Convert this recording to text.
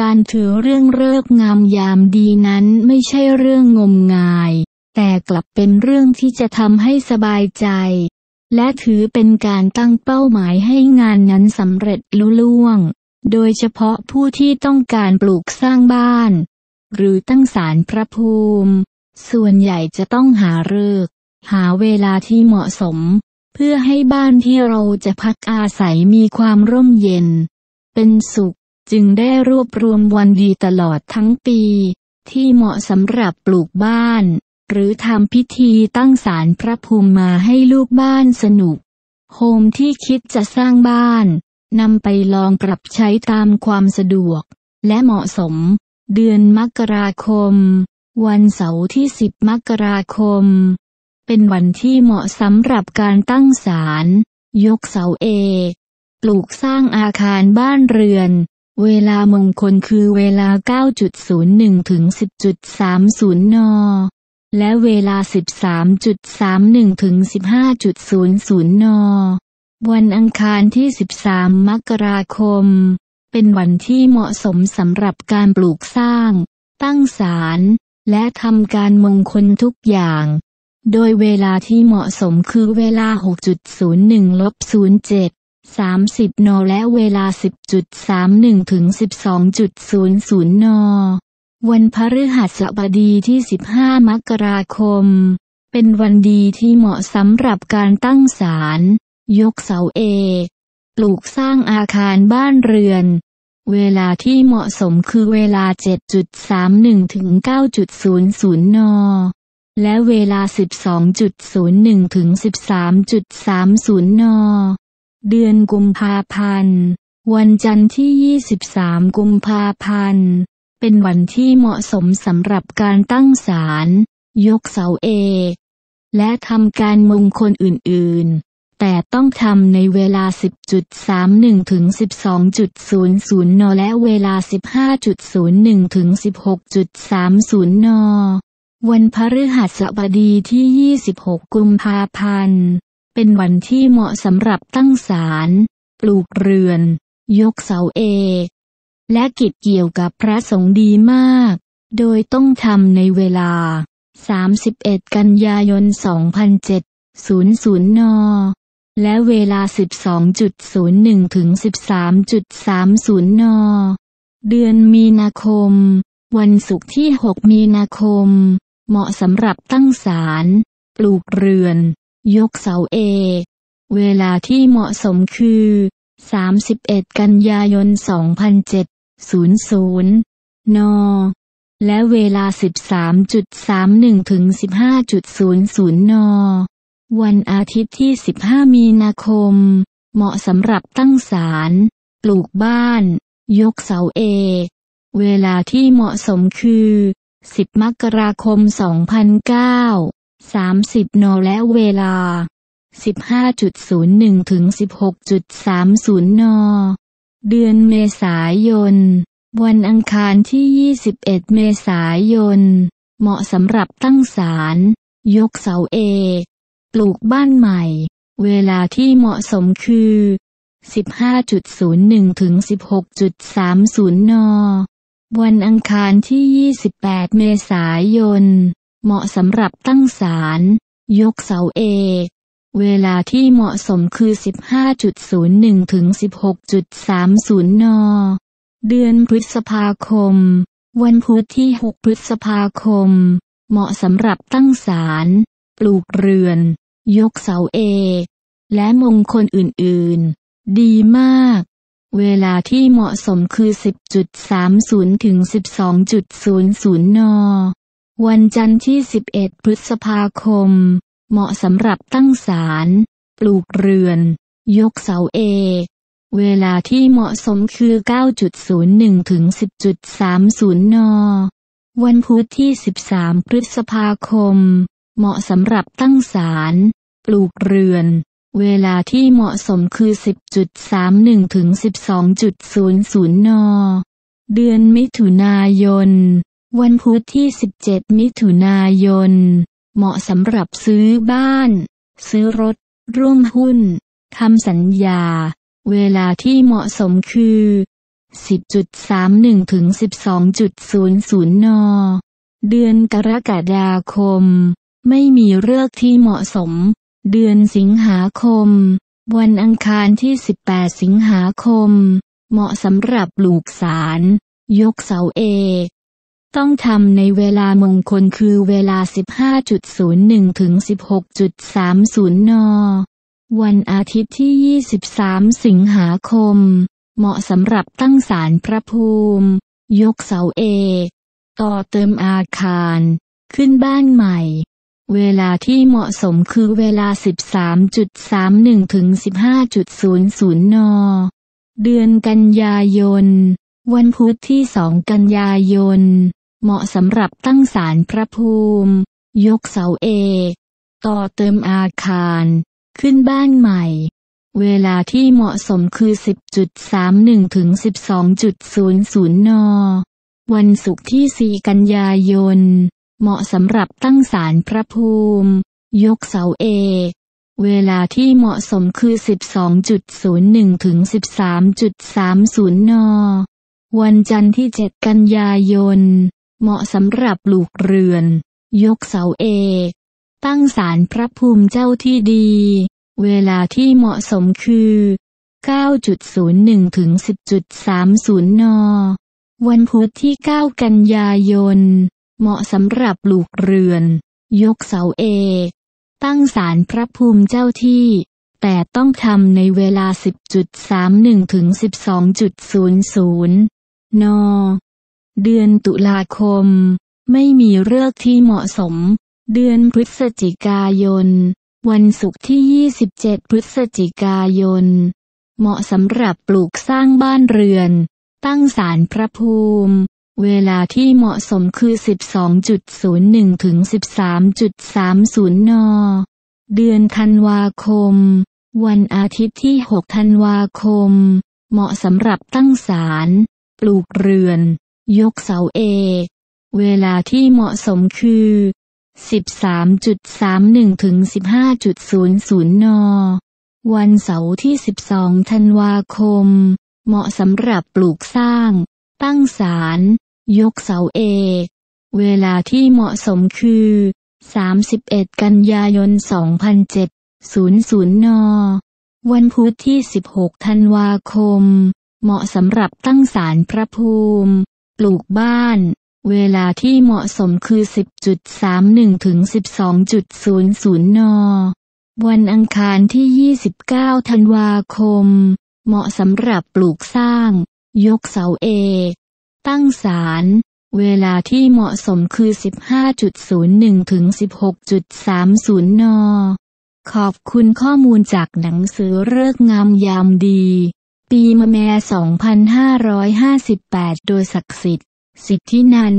การถือเรื่องเลิกงามยามดีนั้นไม่ใช่เรื่องงมงาย แต่กลับเป็นเรื่องที่จะทำให้สบายใจ และถือเป็นการตั้งเป้าหมายให้งานนั้นสำเร็จลุล่วง โดยเฉพาะผู้ที่ต้องการปลูกสร้างบ้าน หรือตั้งศาลพระภูมิ ส่วนใหญ่จะต้องหาเลิกษ์หาเวลาที่เหมาะสม เพื่อให้บ้านที่เราจะพักอาศัยมีความร่มเย็น เป็นสุข จึงได้รวบรวมวันดีตลอดทั้งปี ที่เหมาะสำหรับปลูกบ้าน หรือทำพิธีตั้งศาลพระภูมิมาให้ลูกบ้านสนุก โฮมที่คิดจะสร้างบ้านนำไปลองปรับใช้ตามความสะดวก และเหมาะสม เดือนมกราคม วันเสาร์ที่ 10 มกราคม เป็นวันที่เหมาะสำหรับการตั้งศาลยกเสาเอก ปลูกสร้างอาคารบ้านเรือน เวลามงคลคือเวลา 9.01 ถึง 10.30 น และเวลา 13.31 ถึง 15.00 น วันอังคารที่ 13 มกราคม เป็นวันที่เหมาะสมสำหรับการปลูกสร้าง ตั้งศาล และทำการมงคลทุกอย่าง โดยเวลาที่เหมาะสมคือเวลา 6.01ลบ07 30 น และเวลา 10.31 ถึง 12.00 น วันพฤหัสบดีที่ 15 มกราคม เป็นวันดีที่เหมาะสำหรับการตั้งศาล ยกเสาเอก ปลูกสร้างอาคารบ้านเรือน เวลาที่เหมาะสมคือเวลา 7.31 ถึง 9.00 น และเวลา 12.01 ถึง 13.30 น เดือนกุมภาพันธ์ วันจันทร์ที่ 23 กุมภาพันธ์ เป็นวันที่เหมาะสมสำหรับการตั้งศาล ยกเสาเอก และทำการมงคลอื่น ๆ แต่ต้องทำในเวลา 10.31 ถึง 12.00 น และเวลา 15.01 ถึง 16.30 น วันพฤหัสบดีที่ 26 กุมภาพันธ์ เป็นวันที่เหมาะสำหรับตั้งศาล ปลูกเรือน ยกเสาเอก และกิจเกี่ยวกับพระสงฆ์ดีมาก โดยต้องทำในเวลา 31 กันยายน 2007 00 น และเวลา 12.01 ถึง 13.30 น เดือนมีนาคม วันศุกร์ที่ 6 มีนาคม เหมาะสำหรับตั้งศาล ปลูกเรือน ยกเสาเอก เวลาที่เหมาะสมคือ 31 กันยายน 2007 00 น และเวลา 13.31 ถึง 15.00 น วันอาทิตย์ที่ 15 มีนาคม เหมาะสำหรับตั้งศาล ปลูกบ้าน ยกเสาเอก เวลาที่เหมาะสมคือ 10 มกราคม 2009 30 น และเวลา 15.01 ถึง 16.30 น เดือนเมษายน วันอังคารที่ 21 เมษายน เหมาะสำหรับตั้งศาล ยกเสาเอก ปลูกบ้านใหม่ เวลาที่เหมาะสมคือ 15.01 ถึง 16.30 น วันอังคารที่ 28 เมษายน เหมาะสำหรับตั้งศาล ยกเสาเอก เวลาที่เหมาะสมคือ 15.01 ถึง 16.30 น เดือนพฤษภาคม วันพุธที่ 6 พฤษภาคม เหมาะสำหรับตั้งศาล ปลูกเรือน ยกเสาเอก และมงคลอื่นๆ ดีมาก เวลาที่เหมาะสมคือ 10.30 ถึง 12.00 น วันจันทร์ที่ 11 พฤษภาคม เหมาะสำหรับตั้งศาล ปลูกเรือน ยกเสาเอก เวลาที่เหมาะสมคือ 9.01 ถึง 10.30 น วันพุธที่ 13 พฤษภาคม เหมาะสำหรับตั้งศาล ปลูกเรือน เวลาที่เหมาะสมคือ 10.31 ถึง 12.00 น เดือนมิถุนายน วันพุธที่ 17 มิถุนายน เหมาะสำหรับซื้อบ้าน ซื้อรถ ร่วมหุ้นทำสัญญา เวลาที่เหมาะสมคือ 10.31 ถึง 12.00 น เดือนกรกฎาคม ไม่มีเลือกที่เหมาะสม เดือนสิงหาคม วันอังคารที่ 18 สิงหาคม เหมาะสำหรับปลูกสาร ยกเสาเอก ต้องทำในเวลามงคลคือเวลา 15.01 ถึง 16.30 น วันอาทิตย์ที่ 23 สิงหาคม เหมาะสำหรับตั้งศาลพระภูมิ ยกเสาเอก ต่อเติมอาคาร ขึ้นบ้านใหม่ เวลาที่เหมาะสมคือเวลา 13.31 ถึง 15.00 น เดือนกันยายนวันพุธที่ 2 กันยายน เหมาะสำหรับตั้งศาลพระภูมิ ยกเสาเอก ต่อเติมอาคาร ขึ้นบ้านใหม่ เวลาที่เหมาะสมคือ 10.31 ถึง 12.00 น วันศุกร์ที่ 4 กันยายน เหมาะสำหรับตั้งศาลพระภูมิ ยกเสาเอกเวลาที่เหมาะสมคือ 12.01 ถึง 13.30 น วันจันทร์ที่ 7 กันยายน เหมาะสำหรับปลูกเรือน ยกเสาเอก ตั้งศาลพระภูมิเจ้าที่ดี เวลาที่เหมาะสมคือ 9.01 ถึง 10.30 น วันพุธที่ 9 กันยายน เหมาะสำหรับปลูกเรือน ยกเสาเอก ตั้งศาลพระภูมิเจ้าที่แต่ต้องทำในเวลา 10.31 ถึง 12.00 น เดือนตุลาคม ไม่มีเลือกที่เหมาะสม เดือนพฤศจิกายน วันศุกร์ที่ 27 พฤศจิกายน เหมาะสำหรับปลูกสร้างบ้านเรือน ตั้งศาลพระภูมิ เวลาที่เหมาะสมคือ 12.01 ถึง 13.30 น เดือนธันวาคม วันอาทิตย์ที่ 6 ธันวาคม เหมาะสำหรับตั้งศาล ปลูกเรือน ยกเสาเอก เวลาที่เหมาะสมคือ 13.31 ถึง 15.00 น วันเสาร์ที่ 12 ธันวาคม เหมาะสำหรับปลูกสร้าง ตั้งศาล ยกเสาเอก เวลาที่เหมาะสมคือ 31 กันยายน 2007 00 น วันพุธที่ 16 ธันวาคม เหมาะสำหรับตั้งศาลพระภูมิ ลูกบ้าน เวลาที่เหมาะสมคือ 10.31 ถึง 12.00 น วันอังคารที่ 29 ธันวาคม เหมาะสำหรับปลูกสร้าง ยกเสาเอก ตั้งศาลเวลาที่เหมาะสมคือ 15.01 ถึง 16.30 น ขอบคุณข้อมูลจากหนังสือเลิกงามยามดี ปีมะแม่ 2558 โดยศักดิ์สิทธิ์ สิทธินัน